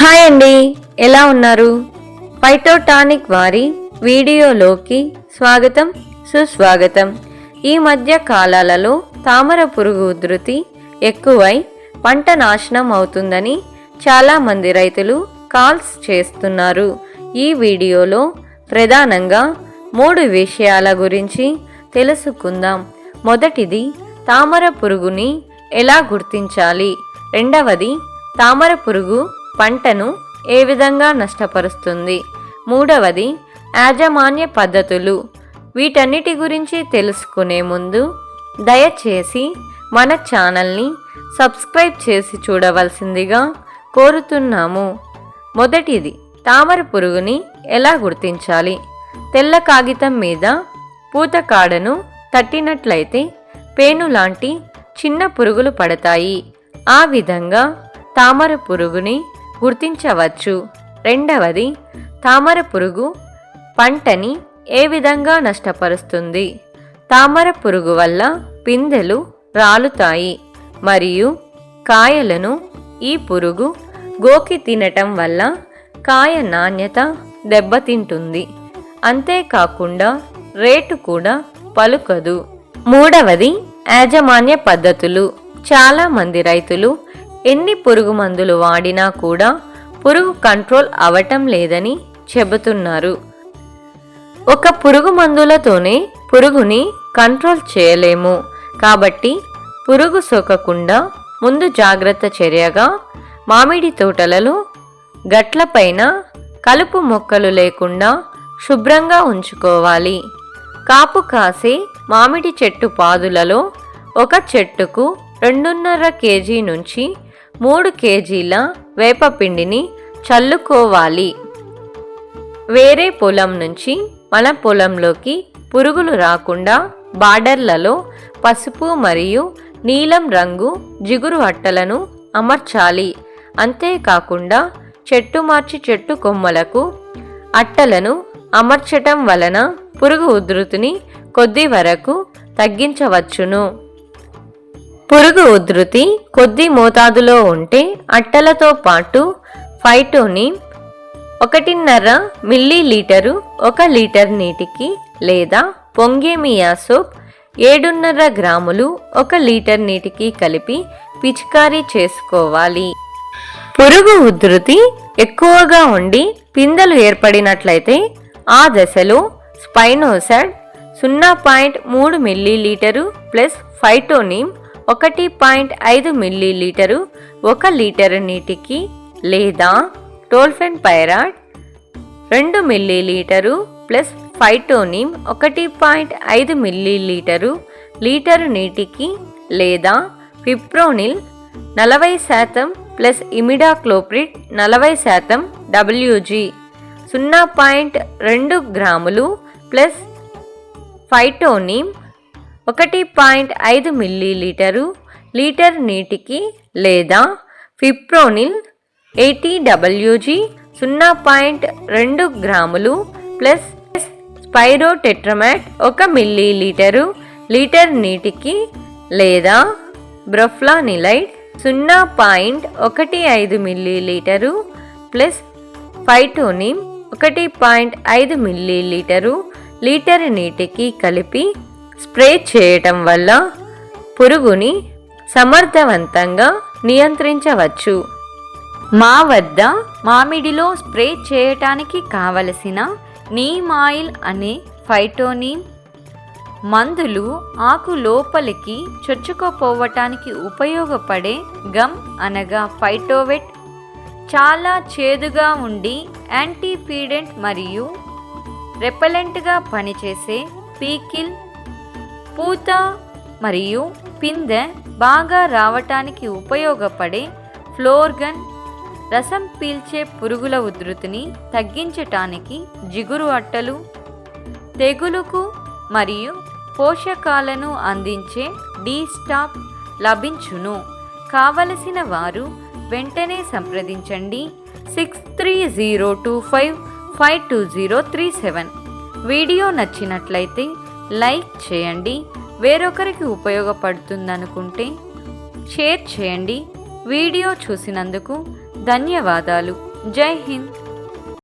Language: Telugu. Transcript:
హాయ్ అండి. ఎలా ఉన్నారు? ఫైటోటానిక్ వారి వీడియోలోకి స్వాగతం సుస్వాగతం. ఈ మధ్య కాలాలలో తామర పురుగు ఉధృతి ఎక్కువై పంట నాశనం అవుతుందని చాలామంది రైతులు కాల్స్ చేస్తున్నారు. ఈ వీడియోలో ప్రధానంగా మూడు విషయాల గురించి తెలుసుకుందాం. మొదటిది తామర పురుగుని ఎలా గుర్తించాలి? రెండవది తామర పురుగు పంటను ఏ విధంగా నష్టపరుస్తుంది? మూడవది యాజమాన్య పద్ధతులు. వీటన్నిటి గురించి తెలుసుకునే ముందు దయచేసి మన ఛానల్ని సబ్స్క్రైబ్ చేసి చూడవలసిందిగా కోరుతున్నాము. మొదటిది తామర పురుగుని ఎలా గుర్తించాలి? తెల్ల కాగితం మీద పూత కాడను తట్టినట్లయితే పేను లాంటి చిన్న పురుగులు పడతాయి. ఆ విధంగా తామర పురుగుని గుర్తించవచ్చు. రెండవది తామర పురుగు పంటని ఏ విధంగా నష్టపరుస్తుంది? తామర పురుగు వల్ల పిందెలు రాలుతాయి మరియు కాయలను ఈ పురుగు గోకి తినటం వల్ల కాయ నాణ్యత దెబ్బతింటుంది. అంతేకాకుండా రేటు కూడా పలుకదు. మూడవది యాజమాన్య పద్ధతులు. చాలామంది రైతులు ఎన్ని పురుగు మందులు వాడినా కూడా పురుగు కంట్రోల్ అవటం లేదని చెబుతున్నారు. ఒక పురుగు మందులతోనే పురుగుని కంట్రోల్ చేయలేము. కాబట్టి పురుగు సోకకుండా ముందు జాగ్రత్త చర్యగా మామిడి తోటలలో గట్లపైన కలుపు మొక్కలు లేకుండా శుభ్రంగా ఉంచుకోవాలి. కాపు కాసే మామిడి చెట్టు పాదులలో ఒక చెట్టుకు రెండున్నర కేజీ నుంచి మూడు కేజీల వేపపిండిని చల్లుకోవాలి. వేరే పొలం నుంచి మన పొలంలోకి పురుగులు రాకుండా బార్డర్లలో పసుపు మరియు నీలం రంగు జిగురు అట్టలను అమర్చాలి. అంతేకాకుండా చెట్టు మార్చి చెట్టు కొమ్మలకు అట్టలను అమర్చటం వలన పురుగు ఉధృతిని కొద్ది వరకు తగ్గించవచ్చును. పురుగు ఉధృతి కొద్ది మోతాదులో ఉంటే అట్టలతో పాటు ఫైటోని ఒకటిన్నర మిల్లీ లీటరు ఒక లీటర్ నీటికి లేదా పొంగేమియా సోప్ ఏడున్నర గ్రాములు ఒక లీటర్ నీటికి కలిపి పిచికారీ చేసుకోవాలి. పురుగు ఉధృతి ఎక్కువగా ఉండి పిందెలు ఏర్పడినట్లయితే ఆ దశలో స్పైనోసడ్ సున్నా పాయింట్ మూడు మిల్లీలీటరు ప్లస్ ఫైటోనిమ్ ఒకటి పాయింట్ ఐదు మిల్లీ లీటరు ఒక లీటరు నీటికి లేదా టోల్ఫెన్ పైరాడ్ రెండు మిల్లీ లీటరు ప్లస్ ఫైటోనిమ్ ఒకటి పాయింట్ ఐదు మిల్లీ లీటరు నీటికి లేదా ఫిప్రోనిల్ నలభై శాతం ప్లస్ ఇమిడాక్లోప్రిడ్ నలభై శాతం డబ్ల్యూజీ సున్నా పాయింట్ రెండు గ్రాములు ప్లస్ ఫైటోనిమ్ ఒకటి పాయింట్ ఐదు మిల్లీలీటరు లీటర్ నీటికి లేదా ఫిప్రోనిల్ ఎయిటీ డబ్ల్యూజీ సున్నా పాయింట్ రెండు గ్రాములు ప్లస్ స్పైరోటెట్రమాట్ ఒక మిల్లీలీటరు లీటర్ నీటికి లేదా బ్రొఫ్లానిలైడ్ సున్నా పాయింట్ ఒకటి ఐదు మిల్లీలీటరు ప్లస్ ఫైటోనిమ్ ఒకటి పాయింట్ ఐదు మిల్లీలీటరు లీటర్ నీటికి కలిపి స్ప్రే చేయటం వల్ల పురుగుని సమర్థవంతంగా నియంత్రించవచ్చు. మా వద్ద మామిడిలో స్ప్రే చేయటానికి కావలసిన నీమ్ ఆయిల్ అనే ఫైటోనీమ్ మందులు ఆకు లోపలికి చొచ్చుకుపోవటానికి ఉపయోగపడే గమ్ అనగా ఫైటోవెట్. చాలా చేదుగా ఉండి యాంటీపీడెంట్ మరియు రెపలెంట్గా పనిచేసే పీకిల్ పూత మరియు పిందె బాగా రావటానికి ఉపయోగపడే ఫ్లోర్గన్ రసం పీల్చే పురుగుల ఉధృతిని తగ్గించటానికి జిగురు అట్టలు తెగులుకు మరియు పోషకాలను అందించే డీ స్టాప్ లభించును. కావలసిన వారు వెంటనే సంప్రదించండి. Six three zero two five five two zero three seven. Video నచ్చినట్లయితే లైక్ చేయండి. వేరొకరికి ఉపయోగపడుతుందనుకుంటే షేర్ చేయండి. వీడియో చూసినందుకు ధన్యవాదాలు. జై హింద్.